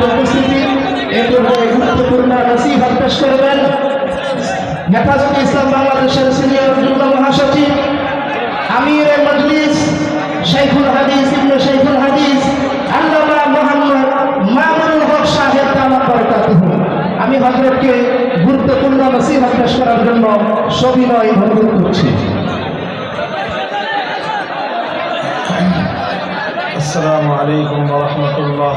সম্মানিত উপস্থিতি এই পর্যায়ে গুরুত্বপূর্ণ নসিহত পেশ করবেন হেফাজত ইসলাম বাংলাদেশের সিনিয়র যুগ্ম মহাসচিব আমির মজলিস শেখুল হাদিস ইবনে শেখুল হাদিস আল্লামা মোহাম্মদ মামুনুল হক সাহেব তামাম বরকাতুহু আমি হযরতকে গুরুত্বপূর্ণ নসিহত পেশ করার জন্য সবিনয় অনুরোধ করছি السلام عليكم ورحمة الله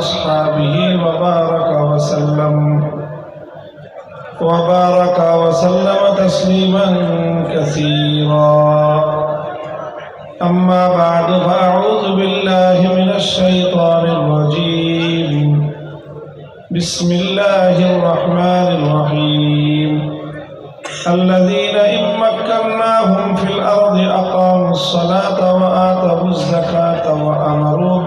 وأصحابه وبارك وسلم. وبارك وسلم تسليما كثيرا. أما بعد فأعوذ بالله من الشيطان الرجيم. بسم الله الرحمن الرحيم. الذين إن مكناهم في الأرض أقاموا الصلاة وآتوا الزكاة وأمروا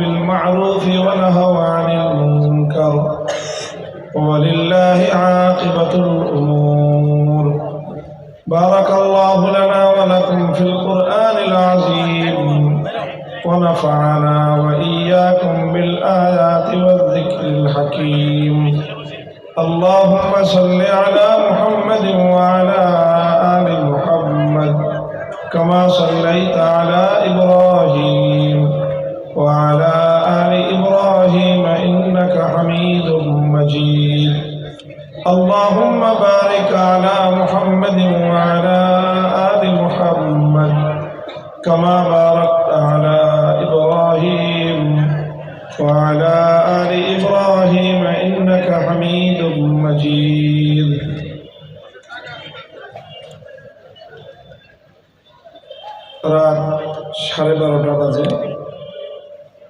সাড়ে বারোটা বাজে।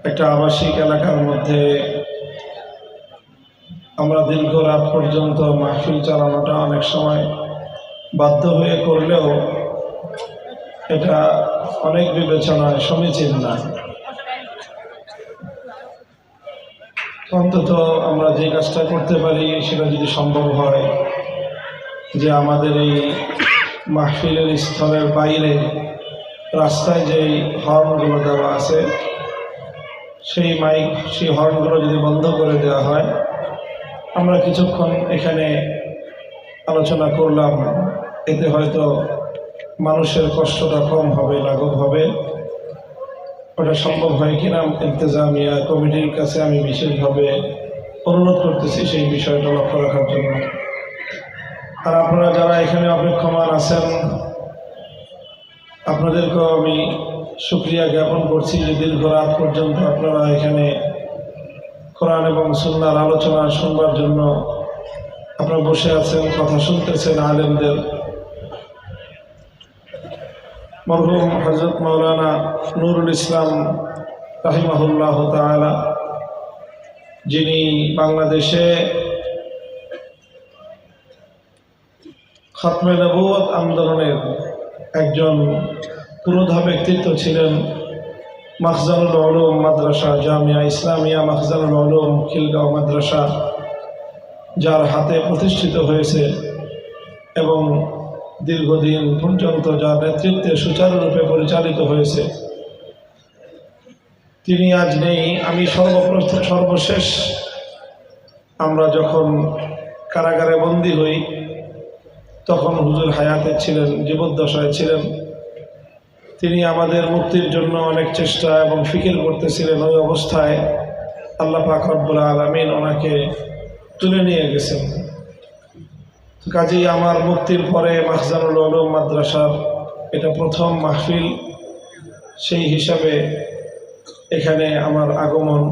একটা আবাসিক এলাকার মধ্যে আমরা দীর্ঘ রাত পর্যন্ত মাহফিল চালানোটা অনেক সময় বাধ্য হয়ে করলেও এটা অনেক বিবেচনায় সমীচীন না। অন্তত আমরা যে কাজটা করতে পারি, সেটা যদি সম্ভব হয়, যে আমাদের এই মাহফিলের স্থলের বাইরে রাস্তায় যেই হর্নগুলো দেওয়া আছে, সেই মাইক, সেই হর্নগুলো যদি বন্ধ করে দেওয়া হয়, আমরা কিছুক্ষণ এখানে আলোচনা করলাম, এতে হয়তো মানুষের কষ্টটা কম হবে, লাঘব হবে। ওটা সম্ভব হয় কিনা ইন্তজামিয়া কমিটির কাছে আমি বিশেষভাবে অনুরোধ করতেছি সেই বিষয়টা লক্ষ্য রাখার জন্য। আর আপনারা যারা এখানে অপেক্ষমান আছেন আপনাদেরকেও আমি সুক্রিয়া জ্ঞাপন করছি যে দীর্ঘ রাত পর্যন্ত আপনারা এখানে কোরআন এবং সুন্নার আলোচনা শুনবার জন্য আপনারা বসে আছেন, কথা শুনতেছেন আলেমদের। মরহুম হজরত মৌলানা নুরুল ইসলাম রাহিমাহুল্লাহ তালা যিনি বাংলাদেশে খতমে নবুয়ত আন্দোলনের একজন পুরোধা ব্যক্তিত্ব ছিলেন মাখজানুল আলম মাদ্রাসা, জামিয়া ইসলামিয়া মাখজানুল আলম খিলগাঁও মাদ্রাসা, যার হাতে প্রতিষ্ঠিত হয়েছে এবং দীর্ঘদিন পর্যন্ত যার নেতৃত্বে সুচারুরূপে পরিচালিত হয়েছে। তিনি আজ নেই, আমি সর্বপ্রথম, সর্বশেষ আমরা যখন কারাগারে বন্দী হই তখন হুজুর হায়াতে ছিলেন, জীবদ্দশায় ছিলেন। তিনি আমাদের মুক্তির জন্য অনেক চেষ্টা এবং ফিকির করতেছিলেন ওই অবস্থায়। আল্লাহ পাক রব্বুল আলমিন ওনাকে তুলে নিয়ে গেছেন। কাজেই আমার মুক্তির পরে মাহজানুল আলম মাদ্রাসার এটা প্রথম মাহফিল, সেই হিসাবে এখানে আমার আগমন।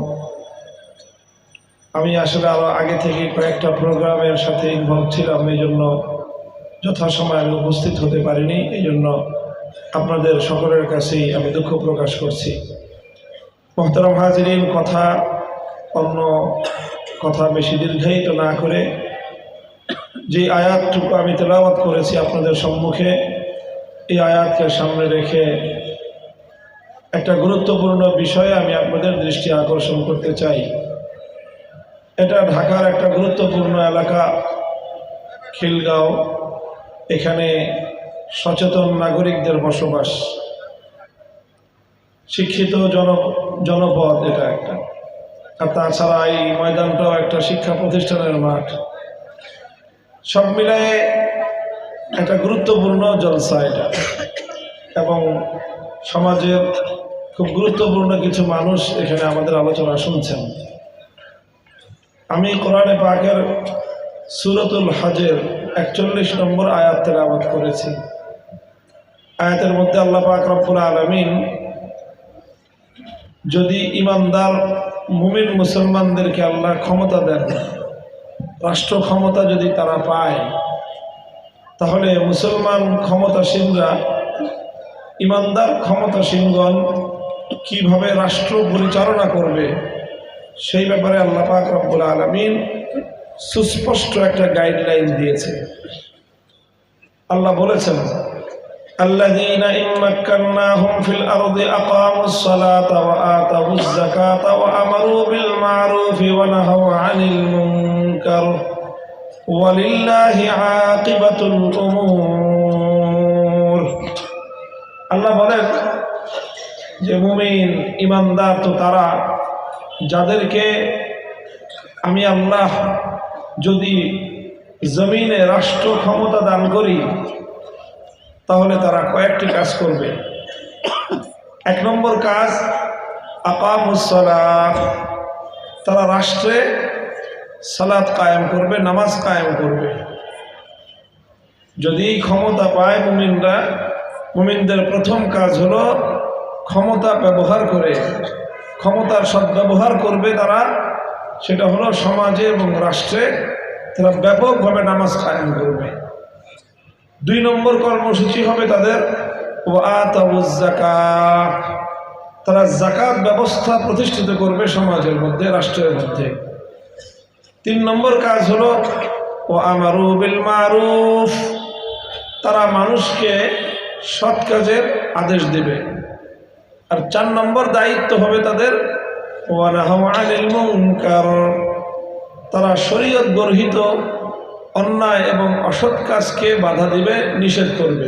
আমি আসলে আরও আগে থেকে কয়েকটা প্রোগ্রামের সাথে ইনভলভ ছিলাম এই জন্য যথাসময়ে আমি উপস্থিত হতে পারিনি। এই জন্য আপনাদের সকলের কাছেই আমি দুঃখ প্রকাশ করছি। মোহতারাম হাজিরিন, কথা অন্য কথা বেশি দীর্ঘায়িত না করে যে আয়াতটুকু আমি তেলাওয়াত করেছি আপনাদের সম্মুখে, এই আয়াতকে সামনে রেখে একটা গুরুত্বপূর্ণ বিষয়ে আমি আপনাদের দৃষ্টি আকর্ষণ করতে চাই। এটা ঢাকার একটা গুরুত্বপূর্ণ এলাকা, খিলগাঁও। এখানে সচেতন নাগরিকদের বসবাস, শিক্ষিত জন, জনপদ এটা একটা। আর তাছাড়া এই ময়দানটাও একটা শিক্ষা প্রতিষ্ঠানের মাঠ। সব মিলায়ে একটা গুরুত্বপূর্ণ জলসা এটা। এবং সমাজের খুব গুরুত্বপূর্ণ কিছু মানুষ এখানে আমাদের আলোচনা শুনছেন। আমি কোরআনে পাকের সুরতুল হজের একচল্লিশ নম্বর আয়াত তেলাওয়াত করেছি। আয়াতের মধ্যে আল্লাহ পাক রব্বুল আলমিন যদি ইমানদার মুমিন মুসলমানদেরকে আল্লাহ ক্ষমতা দেন, রাষ্ট্র ক্ষমতা যদি তারা পায়, তাহলে মুসলমান ক্ষমতাসীনরা, ইমানদার ক্ষমতাসীনগণ কীভাবে রাষ্ট্র পরিচালনা করবে, সেই ব্যাপারে আল্লাহ পাক রব্বুল আলমিন সুস্পষ্ট একটা গাইডলাইন দিয়েছে আল্লাহ বলেছেন الذين إن مكناهم في الأرض أقاموا الصلاة وآتوا الزكاة وأمروا بالمعروف ونهوا عن المنكر ولله عاقبة الأمور আল্লাহ বলেন যে মুমিন ইমানদার তো তারা যাদেরকে আমি আল্লাহ যদি জমিনে রাষ্ট্র ক্ষমতা দান করি, তাহলে তারা কয়েকটি কাজ করবে। এক নম্বর কাজ আকামুসলা তারা রাষ্ট্রে সালাদ কায়েম করবে, নামাজ কায়েম করবে। যদি ক্ষমতা পায় মুমিনরা, মুমিনদের প্রথম কাজ হলো ক্ষমতা ব্যবহার করে, ক্ষমতার সদ্ব্যবহার করবে তারা। সেটা হলো সমাজে এবং রাষ্ট্রে তারা ব্যাপকভাবে নামাজ কায়েম করবে। দুই নম্বর কর্মসূচি হবে তাদের তারা জাকাত ব্যবস্থা প্রতিষ্ঠিত করবে সমাজের মধ্যে, রাষ্ট্রের মধ্যে। তিন নম্বর কাজ হলো ও আমারু বিল মারুফ তারা মানুষকে সৎ কাজের আদেশ দেবে। আর চার নম্বর দায়িত্ব হবে তাদের তারা শরীয়ত গর্হিত, অন্যায় এবং অসৎ কাজকে বাধা দিবে, নিষেধ করবে।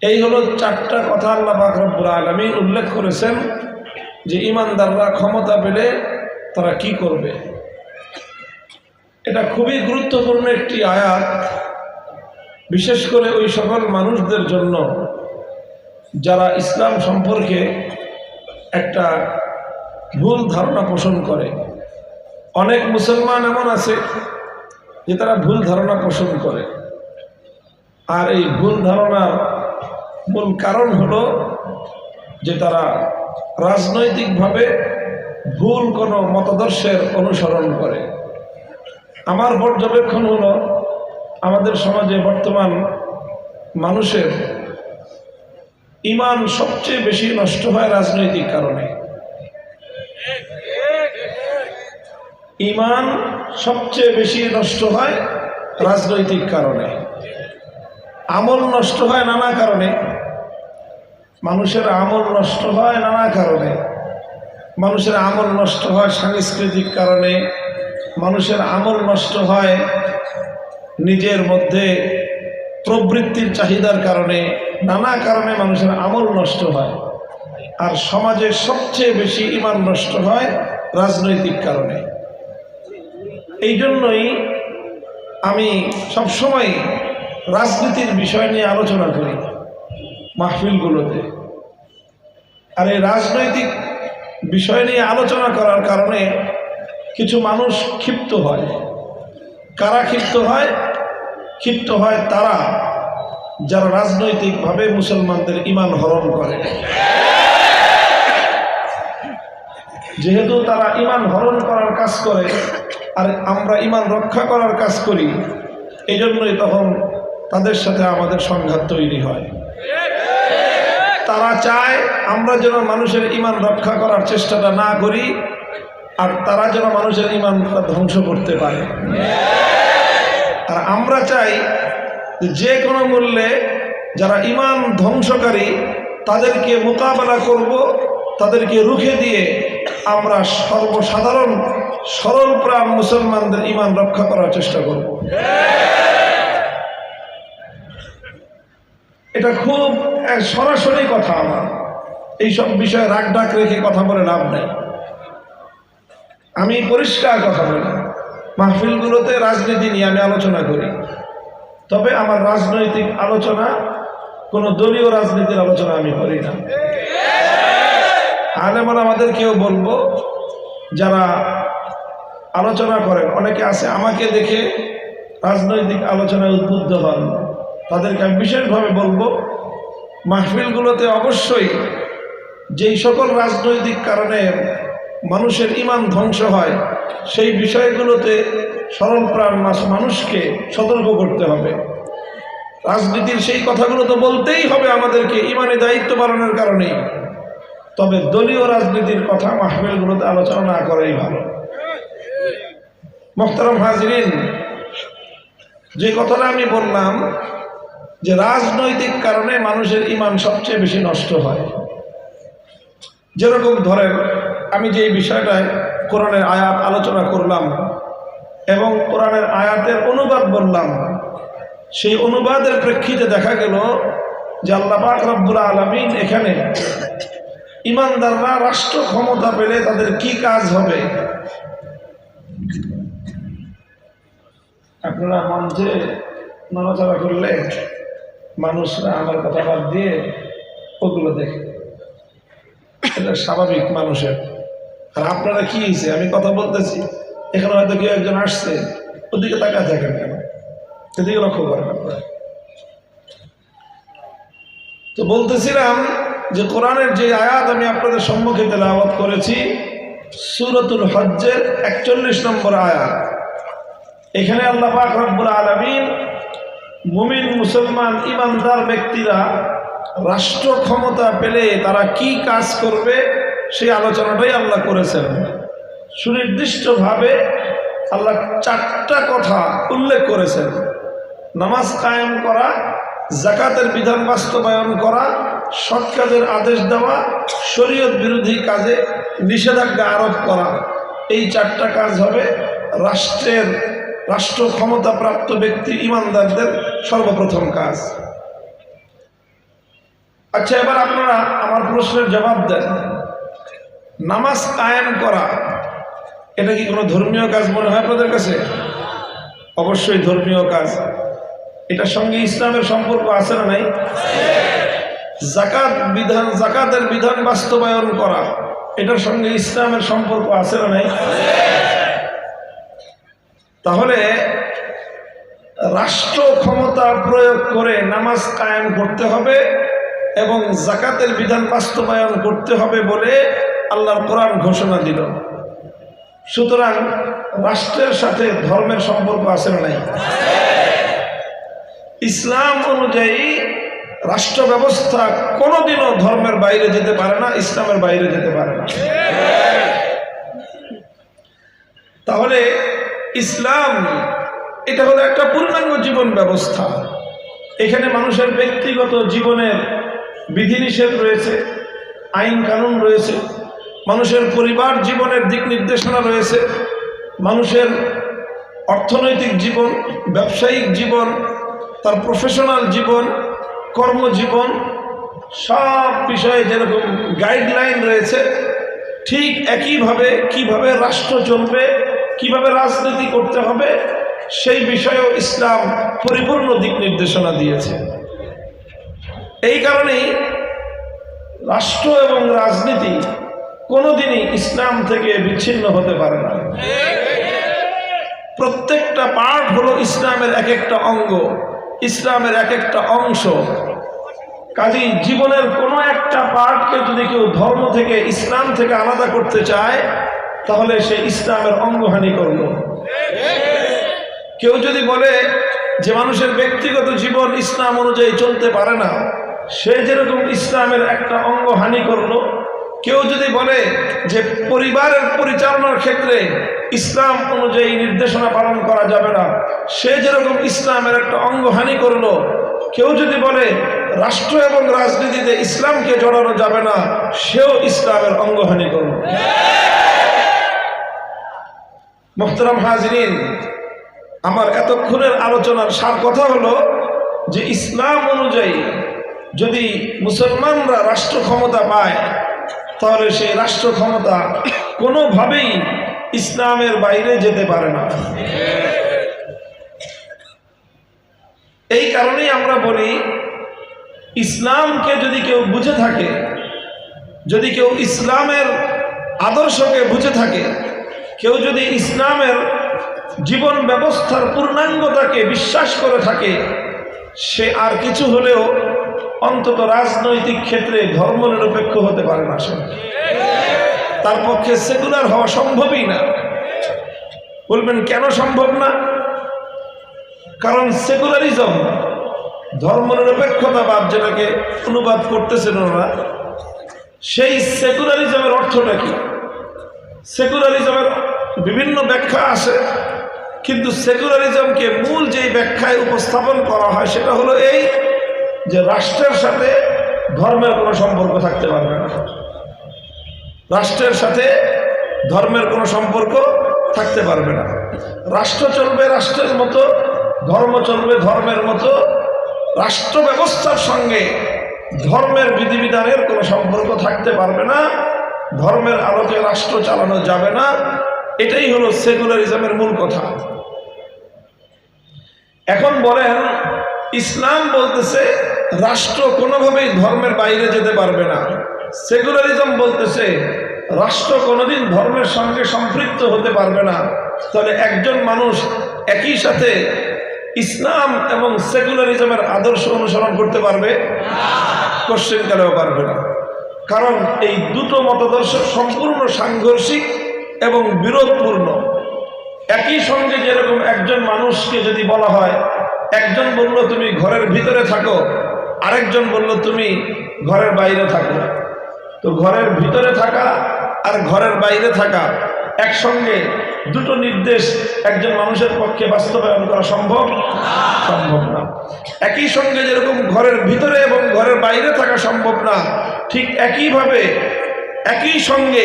এই হলো চারটা কথা আল্লাহ বাকরবুল আলমী উল্লেখ করেছেন যে ইমানদাররা ক্ষমতা পেলে তারা কি করবে। এটা খুবই গুরুত্বপূর্ণ একটি আয়াত, বিশেষ করে ওই সকল মানুষদের জন্য যারা ইসলাম সম্পর্কে একটা ভুল ধারণা পোষণ করে। অনেক মুসলমান এমন আছে যে তারা ভুল ধারণা পোষণ করে। আর এই ভুল ধারণার মূল কারণ হলো যে তারা রাজনৈতিকভাবে ভুল কোনো মতাদর্শের অনুসরণ করে। আমার পর্যবেক্ষণ হলো, আমাদের সমাজে বর্তমান মানুষের ইমান সবচেয়ে বেশি নষ্ট হয় রাজনৈতিক কারণে। ইমান সবচেয়ে বেশি নষ্ট হয় রাজনৈতিক কারণে। আমল নষ্ট হয় নানা কারণে। মানুষের আমল নষ্ট হয় নানা কারণে। মানুষের আমল নষ্ট হয় সাংস্কৃতিক কারণে। মানুষের আমল নষ্ট হয় নিজের মধ্যে প্রবৃত্তির চাহিদার কারণে। নানা কারণে মানুষের আমল নষ্ট হয়। আর সমাজে সবচেয়ে বেশি ইমান নষ্ট হয় রাজনৈতিক কারণে। এই জন্যই আমি সবসময় রাজনীতির বিষয় নিয়ে আলোচনা করি মাহফিলগুলোতে। আর এই রাজনৈতিক বিষয় নিয়ে আলোচনা করার কারণে কিছু মানুষ ক্ষিপ্ত হয়। কারা ক্ষিপ্ত হয়? ক্ষিপ্ত হয় তারা যারা রাজনৈতিকভাবে মুসলমানদের ইমান হরণ করে। যেহেতু তারা ইমান হরণ করার কাজ করে, আর আমরা ইমান রক্ষা করার কাজ করি এই জন্যই তখন তাদের সাথে আমাদের সংঘাত তৈরি হয়। তারা চায় আমরা যেন মানুষের ইমান রক্ষা করার চেষ্টাটা না করি, আর তারা যেন মানুষের ইমান ধ্বংস করতে পারে। আর আমরা চাই যে কোনো মূল্যে যারা ইমান ধ্বংসকারী, তাদেরকে মোকাবেলা করব তাদেরকে রুখে দিয়ে আমরা সর্বসাধারণ সরল প্রাণ মুসলমানদের ইমান রক্ষা করার চেষ্টা করব। এটা খুব সরাসরি কথা আমার। এইসব বিষয়ে রাগ ডাক রেখে কথা বলে লাভ নেই। আমি পরিষ্কার কথা বলি। মাহফিলগুলোতে রাজনীতি নিয়ে আমি আলোচনা করি। তবে আমার রাজনৈতিক আলোচনা, কোনো দলীয় রাজনীতির আলোচনা আমি করি না। আলেমার আমাদের কেউ বলব, যারা আলোচনা করেন, অনেকে আছে আমাকে দেখে রাজনৈতিক আলোচনায় উদ্বুদ্ধ হন। তাদেরকে আমি বিশেষভাবে বলব, মাহফিলগুলোতে অবশ্যই যেই সকল রাজনৈতিক কারণে মানুষের ইমান ধ্বংস হয়, সেই বিষয়গুলোতে সরল প্রাণ মাস- মানুষকে সতর্ক করতে হবে। রাজনীতির সেই কথাগুলো তো বলতেই হবে আমাদেরকে ইমানে দায়িত্ব পালনের কারণেই। তবে দলীয় রাজনীতির কথা মাহফিলগুলোতে আলোচনা না করাই ভালো। মোখতারাম হাজরিন, যে কথাটা আমি বললাম যে রাজনৈতিক কারণে মানুষের ইমান সবচেয়ে বেশি নষ্ট হয়। যেরকম ধরেন, আমি যে বিষয়টায় কোরআনের আয়াত আলোচনা করলাম এবং কোরআনের আয়াতের অনুবাদ বললাম, সেই অনুবাদের প্রেক্ষিতে দেখা গেল যে আল্লাহ পাক রব্বুল আলমিন এখানে ইমানদাররা রাষ্ট্র ক্ষমতা পেলে তাদের কি কাজ হবে? আপনারা মঞ্চে নড়াচড়া করলে মানুষরা আমার কথা বাদ দিয়ে ওগুলো দেখে। এটা স্বাভাবিক মানুষের। আর আপনারা কি হয়েছে? আমি কথা বলতেছি। এখানে হয়তো কেউ একজন আসছে। ওদিকে তাকায় থাকেন কেন? সেদিকে লক্ষ্য করেন আপনারা। তো বলতেছিলাম যে কোরআনের যে আয়াত আমি আপনাদের সম্মুখে তেলাওয়াত করেছি, সুরতুল হজ্জের একচল্লিশ নম্বর আয়াত। এখানে আল্লাহ পাক রব্বুল আলমিন মুমিন, মুসলমান, ইমানদার ব্যক্তিরা রাষ্ট্র ক্ষমতা পেলে তারা কি কাজ করবে সেই আলোচনাটাই আল্লাহ করেছেন। সুনির্দিষ্টভাবে আল্লাহ চারটা কথা উল্লেখ করেছেন। নামাজ কায়েম করা, জাকাতের বিধান বাস্তবায়ন করা সৎ কাজের আদেশ দেওয়া, শরীয়ত বিরোধী কাজে নিষেধাজ্ঞা আরোপ করা। এই চারটা কাজ হবে রাষ্ট্রের রাষ্ট্র ক্ষমতাপ্রাপ্ত ব্যক্তি ইমানদারদের সর্বপ্রথম কাজ। আচ্ছা এবার আপনারা আমার প্রশ্নের জবাব দেন। নামাজ কায়েম করা, এটা কি কোনো ধর্মীয় কাজ মনে হয় আপনাদের কাছে? অবশ্যই ধর্মীয় কাজ। এটার সঙ্গে ইসলামের সম্পর্ক আছে না নাই? জাকাত বিধান, জাকাতের বিধান বাস্তবায়ন করা। এটার সঙ্গে ইসলামের সম্পর্ক আছে না নাই? তাহলে রাষ্ট্র ক্ষমতা প্রয়োগ করে নামাজ কায়েম করতে হবে এবং জাকাতের বিধান বাস্তবায়ন করতে হবে বলে আল্লাহর কোরআন ঘোষণা দিল। সুতরাং রাষ্ট্রের সাথে ধর্মের সম্পর্ক আছে না নাই? ইসলাম অনুযায়ী রাষ্ট্র ব্যবস্থা কোনোদিনও ধর্মের বাইরে যেতে পারে না, ইসলামের বাইরে যেতে পারে না। তাহলে ইসলাম, এটা হলো একটা পূর্ণাঙ্গ জীবন ব্যবস্থা। এখানে মানুষের ব্যক্তিগত জীবনের বিধিনিষেধ রয়েছে, আইন কানুন রয়েছে, মানুষের পরিবার জীবনের দিক নির্দেশনা রয়েছে, মানুষের অর্থনৈতিক জীবন, ব্যবসায়িক জীবন, তার প্রফেশনাল জীবন কর্মজীবন, সব বিষয়ে যেরকম গাইডলাইন রয়েছে, ঠিক একইভাবে কীভাবে রাষ্ট্র চলবে, কীভাবে রাজনীতি করতে হবে, সেই বিষয়েও ইসলাম পরিপূর্ণ দিক নির্দেশনা দিয়েছে। এই কারণেই রাষ্ট্র এবং রাজনীতি কোনোদিনই ইসলাম থেকে বিচ্ছিন্ন হতে পারে না। প্রত্যেকটা পার্ট হলো ইসলামের এক একটা অঙ্গ। ইসলামের এক একটা অংশ। কাজেই জীবনের কোনো একটা পার্টকে যদি কেউ ধর্ম থেকে, ইসলাম থেকে আলাদা করতে চায়, তাহলে সে ইসলামের অঙ্গহানি করল। কেউ যদি বলে যে মানুষের ব্যক্তিগত জীবন ইসলাম অনুযায়ী চলতে পারে না, সে যেরকম ইসলামের একটা অঙ্গ হানি করল, কেউ যদি বলে যে পরিবারের পরিচালনার ক্ষেত্রে ইসলাম অনুযায়ী নির্দেশনা পালন করা যাবে না। সে যেরকম ইসলামের একটা অঙ্গ হানি করল, কেউ যদি বলে রাষ্ট্র এবং রাজনীতিতে ইসলামকে জড়ানো যাবে না, সেও ইসলামের অঙ্গহানি করল। মোহতারাম হাজরিন, আমার এতক্ষণের আলোচনার সার কথা হলো যে ইসলাম অনুযায়ী যদি মুসলমানরা রাষ্ট্র ক্ষমতা পায়, তাহলে সেই রাষ্ট্র ক্ষমতা কোনোভাবেই ইসলামের বাইরে যেতে পারে না। এই কারণেই আমরা বলি, ইসলামকে যদি কেউ বুঝে থাকে, যদি কেউ ইসলামের আদর্শকে বুঝে থাকে, কেউ যদি ইসলামের জীবন ব্যবস্থার পূর্ণাঙ্গতাকে বিশ্বাস করে থাকে, সে আর কিছু হলেও অন্তত রাজনৈতিক ক্ষেত্রে ধর্মনিরপেক্ষ হতে পারে না সে। তার পক্ষে সেকুলার হওয়া সম্ভবই না। বলবেন, কেন সম্ভব না? কারণ সেকুলারিজম ধর্ম ধর্মনিরপেক্ষতাবাদ যেটাকে অনুবাদ করতেছেন ওনারা সেই সেকুলারিজমের অর্থটা কি? সেকুলারিজমের বিভিন্ন ব্যাখ্যা আছে, কিন্তু সেকুলারিজমকে মূল যেই ব্যাখ্যায় উপস্থাপন করা হয় সেটা হলো এই যে রাষ্ট্রের সাথে ধর্মের কোনো সম্পর্ক থাকতে পারবে না। রাষ্ট্রের সাথে ধর্মের কোনো সম্পর্ক থাকতে পারবে না। রাষ্ট্র চলবে রাষ্ট্রের মতো, ধর্ম চলবে ধর্মের মতো। রাষ্ট্র ব্যবস্থার সঙ্গে ধর্মের বিধিবিধানের কোনো সম্পর্ক থাকতে পারবে না। ধর্মের আলোকে রাষ্ট্র চালানো যাবে না। এটাই হলো সেকুলারিজমের মূল কথা। এখন বলেন, ইসলাম বলতেছে, রাষ্ট্র কোনোভাবেই ধর্মের বাইরে যেতে পারবে না। সেকুলারিজম বলতেছে, রাষ্ট্র কোনোদিন ধর্মের সঙ্গে সম্পৃক্ত হতে পারবে না। তাহলে একজন মানুষ একই সাথে ইসলাম এবং সেকুলারিজমের আদর্শ অনুসরণ করতে পারবে? কোশ্চেন কালেও পারবে না? কারণ এই দুটো মতাদর্শ সম্পূর্ণ সাংঘর্ষিক এবং বিরোধপূর্ণ। একই সঙ্গে যেরকম একজন মানুষকে যদি বলা হয়, একজন বলল, তুমি ঘরের ভিতরে থাকো। আরেকজন বলল, তুমি ঘরের বাইরে থাকো। তো ঘরের ভিতরে থাকা আর ঘরের বাইরে থাকা একসঙ্গে দুটো নির্দেশ একজন মানুষের পক্ষে বাস্তবায়ন করা সম্ভব? সম্ভব না। একই সঙ্গে যেরকম ঘরের ভিতরে এবং ঘরের বাইরে থাকা সম্ভব না ঠিক একইভাবে একই সঙ্গে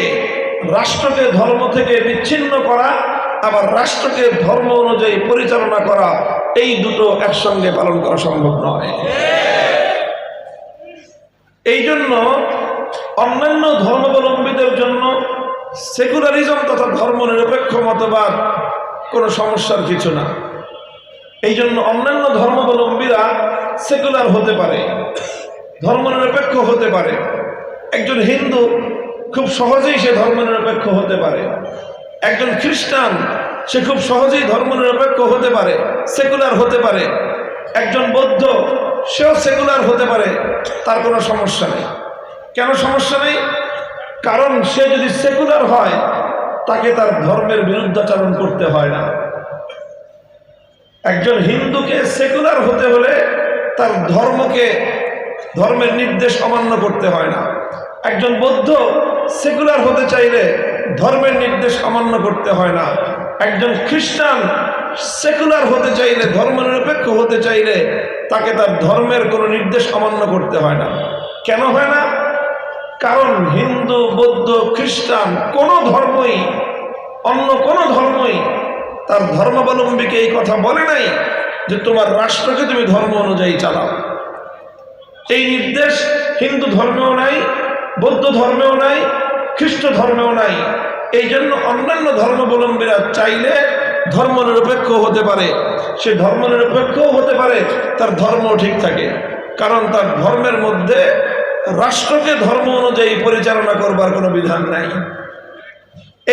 রাষ্ট্রকে ধর্ম থেকে বিচ্ছিন্ন করা আবার রাষ্ট্রকে ধর্ম অনুযায়ী পরিচালনা করা এই দুটো একসঙ্গে পালন করা সম্ভব নয়। এই জন্য অন্যান্য ধর্মাবলম্বীদের জন্য সেকুলারিজম তথা ধর্ম নিরপেক্ষ মতবাদ কোনো সমস্যার কিছু না। এই জন্য অন্যান্য ধর্মাবলম্বীরা সেকুলার হতে পারে, ধর্মনিরপেক্ষ হতে পারে। একজন হিন্দু খুব সহজেই সে ধর্মনিরপেক্ষ হতে পারে। একজন খ্রিস্টান সে খুব সহজেই ধর্মনিরপেক্ষ হতে পারে সেকুলার হতে পারে। একজন বৌদ্ধ সেও সেকুলার হতে পারে, তার কোনো সমস্যা নেই। কেন সমস্যা নেই? কারণ সে যদি সেকুলার হয়, তাকে তার ধর্মের বিরুদ্ধাচরণ করতে হয় না। একজন হিন্দুকে সেকুলার হতে হলে তার ধর্মকে, ধর্মের নির্দেশ অমান্য করতে হয় না। একজন বৌদ্ধ সেকুলার হতে চাইলে ধর্মের নির্দেশ অমান্য করতে হয় না। একজন খ্রিস্টান সেকুলার হতে চাইলে, ধর্মনিরপেক্ষ হতে চাইলে তাকে তার ধর্মের কোনো নির্দেশ অমান্য করতে হয় না। কেন হয় না? কারণ হিন্দু, বৌদ্ধ, খ্রিস্টান, কোনো ধর্মই, অন্য কোনো ধর্মই তার ধর্মাবলম্বীকে এই কথা বলে নাই যে তোমার রাষ্ট্রকে তুমি ধর্ম অনুযায়ী চালাও। এই নির্দেশ হিন্দু ধর্মেও নাই, বৌদ্ধ ধর্মেও নাই, খ্রিস্ট ধর্মেও নাই। এই জন্য অন্যান্য ধর্মাবলম্বীরা চাইলে ধর্ম নিরপেক্ষ হতে পারে। সে ধর্মনিরপেক্ষও হতে পারে, তার ধর্মও ঠিক থাকে। কারণ তার ধর্মের মধ্যে রাষ্ট্রকে ধর্ম অনুযায়ী পরিচালনা করবার কোনো বিধান নাই।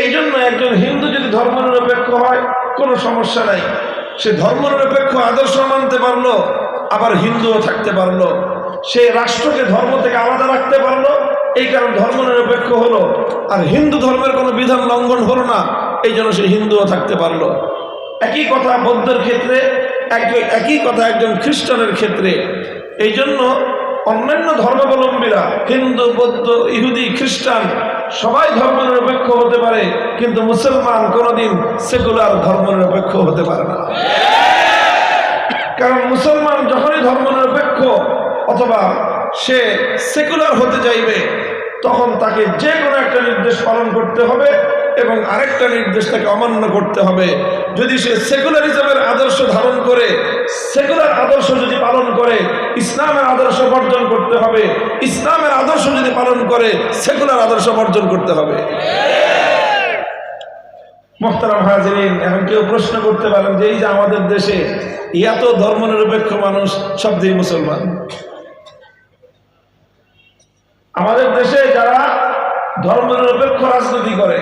এই জন্য একজন হিন্দু যদি ধর্মনিরপেক্ষ হয়, কোনো সমস্যা নাই। সে ধর্মনিরপেক্ষ আদর্শ মানতে পারল, আবার হিন্দুও থাকতে পারল। সে রাষ্ট্রকে ধর্ম থেকে আলাদা রাখতে পারল, এই কারণ ধর্ম নিরপেক্ষ হলো। আর হিন্দু ধর্মের কোনো বিধান লঙ্ঘন হলো না, এই জন্য সে হিন্দুও থাকতে পারল। একই কথা বৌদ্ধের ক্ষেত্রে একই কথা একজন খ্রিস্টানের ক্ষেত্রে। এই জন্য অন্যান্য ধর্মাবলম্বীরা, হিন্দু, বৌদ্ধ, ইহুদি, খ্রিস্টান, সবাই ধর্ম নিরপেক্ষ হতে পারে, কিন্তু মুসলমান কোনোদিন সেকুলার ধর্ম নিরপেক্ষ হতে পারে না। কারণ মুসলমান যখনই ধর্ম নিরপেক্ষ অথবা সে সেকুলার হতে চাইবে, তখন তাকে যে কোনো একটা নির্দেশ পালন করতে হবে। এবং আরেকটা নির্দেশ তাকে অমান্য করতে হবে। যদি সে সেকুলারিজমের আদর্শ ধারণ করে, সেকুলার আদর্শ যদি পালন করে, ইসলামের আদর্শ বর্জন করতে হবে। ইসলামের আদর্শ যদি পালন করে, সেকুলার আদর্শ বর্জন করতে হবে। মোহতারাম হাজিরিন, এখন কেউ প্রশ্ন করতে পারেন যে, এই যে আমাদের দেশে এত ধর্মনিরপেক্ষ মানুষ, সব দিয়ে মুসলমান? আমাদের দেশে যারা ধর্মনিরপেক্ষ রাজনীতি করে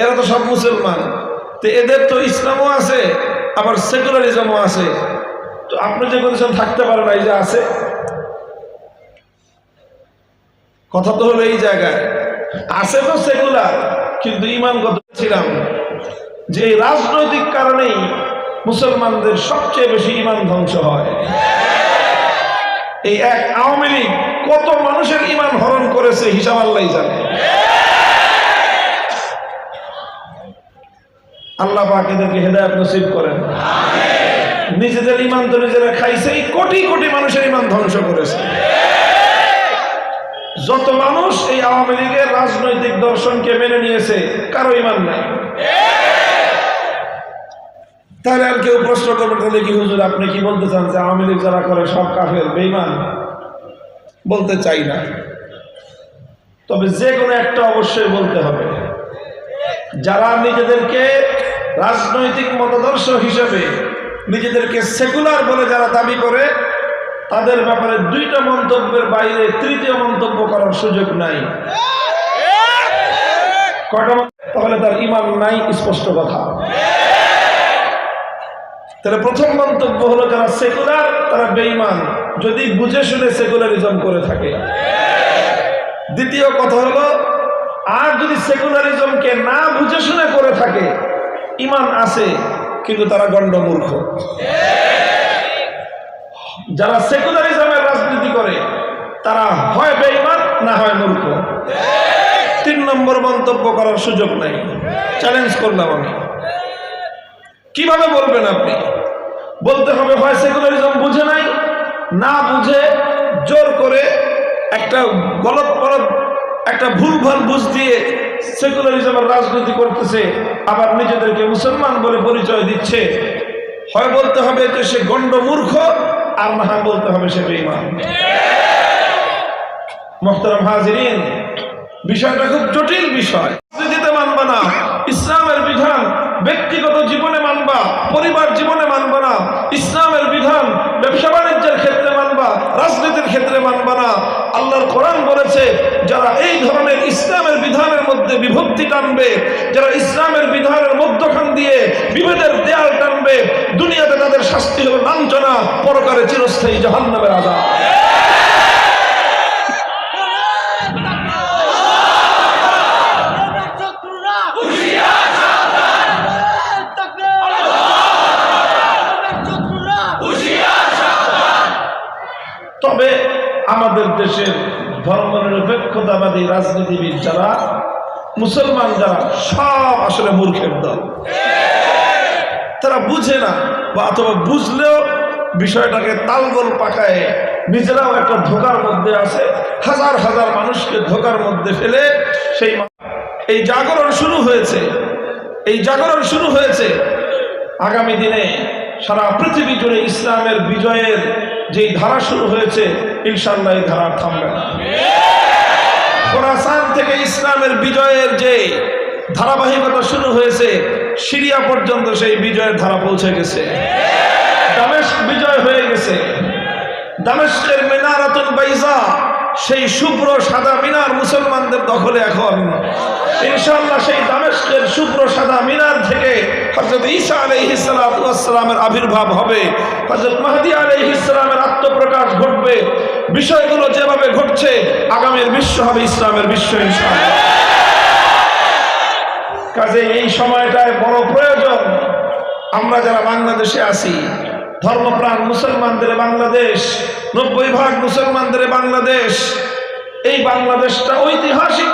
এরা তো সব মুসলমান। তো এদের তো ইসলামও আছে, আবার সেকুলারিজমও আছে। তো আপনি যে বলছেন থাকতে পারেন এই যে আছে। কথা তো হলো এই জায়গায়। আছে তো সেকুলার, কিন্তু ইমানগত ছিলাম। যে রাজনৈতিক কারণেই মুসলমানদের সবচেয়ে বেশি ইমান ধ্বংস হয়। এই এক আওয়ামী লীগ কত মানুষের ইমান হরণ করেছে, হিসাব আল্লাহ জানে। আল্লাহ পাক এদেরকে হেদায়ত নসিব করেন। নিজেদের ইমান তো নিজেরা খাইছে এই কোটি কোটি মানুষের ইমান ধ্বংস করেছে। যত মানুষ এই আওয়ামী লীগের রাজনৈতিক দর্শনকে মেনে নিয়েছে কারও ইমান নাই। তাহলে আর কেউ প্রশ্ন করবে তাহলে কি হুজুর আপনি কি বলতে চান যে আওয়ামী লীগ যারা করে সব কাফের বেইমান বলতে চাই না। তবে যে কোনো একটা অবশ্যই বলতে হবে। যারা নিজেদেরকে রাজনৈতিক মতাদর্শ হিসেবে নিজেদেরকে সেকুলার বলে যারা দাবি করে, তাদের ব্যাপারে দুইটা মন্তব্যের বাইরে তৃতীয় মন্তব্য করার সুযোগ নাই। তাহলে তার ইমান নাই, স্পষ্ট কথা। তাহলে প্রথম মন্তব্য হলো, যারা সেকুলার, তারা বেঈমান। যদি বুঝে শুনে সেকুলারিজম করে থাকে। দ্বিতীয় কথা হলো, আর যদি সেকুলারিজমকে না বুঝে শুনে করে থাকে ইমান আছে, কিন্তু তারা গণ্ডমূর্খ যারা সেকুলারিজমের রাজনীতি করে, তারা হয় বেঈমান না হয় মূর্খ। তিন নম্বর মন্তব্য করার সুযোগ নাই। চ্যালেঞ্জ করলাম আমি। কীভাবে বলবেন আপনি? বলতে হবে, হয় সেকুলারিজম বুঝে নাই, না বুঝে জোর করে একটা গলত পরত একটা ভুলভাল বুঝ দিয়ে সেকুলারিজমের রাজনীতি করতেছে, আবার নিজেদেরকে মুসলমান বলে পরিচয় দিচ্ছে। হয় বলতে হবে যে সে গণ্ড মূর্খ, আর না হয় বলতে হবে সে বেঈমান। মোহতারাম হাজিরিন, বিষয়টা খুব জটিল বিষয়। রাজনীতিতে মানবা না, ইসলামের বিধান ব্যক্তিগত জীবনে মানবা, পরিবার জীবনে মানবা না, ইসলামের বিধান ব্যবসা বাণিজ্যের ক্ষেত্রে মানবা রাজনীতির মানবা না আল্লাহর কোরআন বলেছে, যারা এই ধরনের ইসলামের বিধানের মধ্যে বিভক্তি টানবে, যারা ইসলামের বিধানের মধ্যখান দিয়ে বিভেদের দেয়াল টানবে, দুনিয়াতে তাদের শাস্তি হল লাঞ্ছনা পরকারে চিরস্থায়ী জাহান্নামের আজাদ শত্রুরা শত্রুরা তবে আমাদের দেশের ধর্মনিরপেক্ষতাবাদী রাজনীতিবিদ যারা, মুসলমান যারা, সব আসলে মূর্খের দল। তারা বুঝে না বা অথবা বুঝলেও বিষয়টাকে তালগোল পাকায় নিজেরাও একটা ধোকার মধ্যে আছে, হাজার হাজার মানুষকে ধোকার মধ্যে ফেলে সেই এই জাগরণ শুরু হয়েছে। এই জাগরণ শুরু হয়েছে। আগামী দিনে সারা পৃথিবী জুড়ে ইসলামের বিজয়ের যেই ধারা শুরু হয়েছে ইনশাল্লাহ এই ধারা থামবে না। ইসলামের বিজয়ের যে ধারাবাহিকতা শুরু হয়েছে, সিরিয়া পর্যন্ত সেই বিজয়ের ধারা পৌঁছে গেছে। বিজয় হয়ে গেছে। দামেস্কের মিনারাতুল বাইজা, সেই শুভ্র সাদা মিনার মুসলমানদের দখলে এখন। ইনশাআল্লাহ সেই দামেস্কের শুভ্র সাদা মিনার থেকে হজরত ঈসা আলহিসামের আবির্ভাব হবে। হজরত মাহদি আলহিসামের আত্মপ্রকাশ ঘটবে। বিষয়গুলো যেভাবে ঘটছে, আগামীর বিশ্ব হবে ইসলামের বিশ্ব কাজে এই সময়টায় বড় প্রয়োজন, আমরা যারা বাংলাদেশে আছি, ধর্মপ্রাণ মুসলমানদের বাংলাদেশ, নব্বই ভাগ মুসলমানদের বাংলাদেশ, এই বাংলাদেশটা ঐতিহাসিক